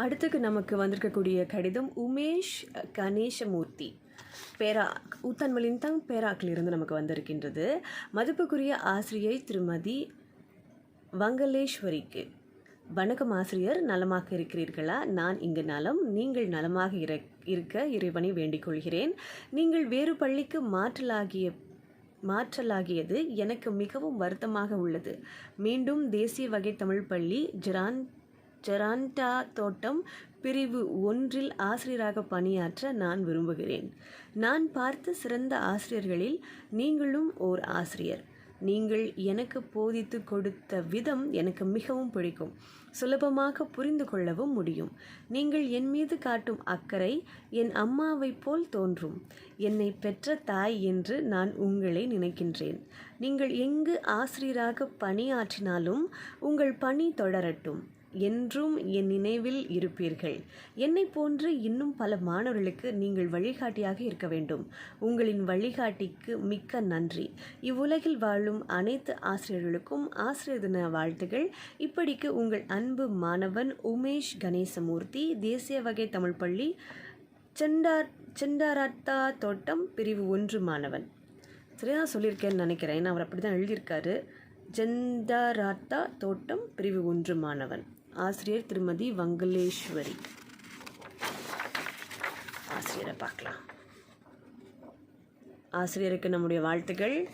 அடுத்துக்கு நமக்கு வந்திருக்கக்கூடிய கடிதம் உமேஷ் கணேசமூர்த்தி. பேரா ஊத்தன்மலின்தங் பேராக்கிலிருந்து நமக்கு வந்திருக்கின்றது. மதிப்புக்குரிய ஆசிரியை திருமதி வங்கலேஸ்வரிக்கு வணக்கம் ஆசிரியர் நலமாக இருக்கிறீர்களா? நான் இங்கு நலம். நீங்கள் நலமாக இருக்க இறைவனை வேண்டிக் கொள்கிறேன். நீங்கள் வேறு பள்ளிக்கு மாற்றலாகிய மாற்றலாகியது எனக்கு மிகவும் வருத்தமாக உள்ளது. மீண்டும் தேசிய வகை தமிழ் பள்ளி ஜெரான் ஜெராண்டா தோட்டம் பிரிவு ஒன்றில் ஆசிரியராக பணியாற்ற நான் விரும்புகிறேன். நான் பார்த்த சிறந்த ஆசிரியர்களில் நீங்களும் ஓர் ஆசிரியர். நீங்கள் எனக்கு போதித்து கொடுத்த விதம் எனக்கு மிகவும் பிடிக்கும். சுலபமாக புரிந்து கொள்ளவும் முடியும். நீங்கள் என் மீது காட்டும் அக்கறை என் அம்மாவைப் போல் தோன்றும். என்னை பெற்ற தாய் என்று நான் உங்களை நினைக்கின்றேன். நீங்கள் எங்கு ஆசிரியராக பணியாற்றினாலும் உங்கள் பணி தொடரட்டும். என்றும் என் நினைவில் இருப்பீர்கள். என்னை போன்று இன்னும் பல மாணவர்களுக்கு நீங்கள் வழிகாட்டியாக இருக்க வேண்டும். உங்களின் வழிகாட்டிக்கு மிக்க நன்றி. இவ்வுலகில் வாழும் அனைத்து ஆசிரியர்களுக்கும் ஆசிரியர் தின வாழ்த்துகள். இப்படிக்கு உங்கள் அன்பு மாணவன் உமேஷ் கணேசமூர்த்தி தேசிய வகை தமிழ் பள்ளி செண்டார் செண்டாரத்தா தோட்டம் பிரிவு ஒன்று மாணவன். சரியா சொல்லியிருக்கேன்னு நினைக்கிறேன். ஏன்னா அவர் அப்படி தான் எழுதியிருக்காரு. ஜெந்தாராத்தா தோட்டம் பிரிவு ஒன்று மாணவன். ஆசிரியர் திருமதி வங்கலேஸ்வரி ஆசிரியரை பார்க்கலாம். ஆசிரியருக்கு நம்முடைய வாழ்த்துக்கள்.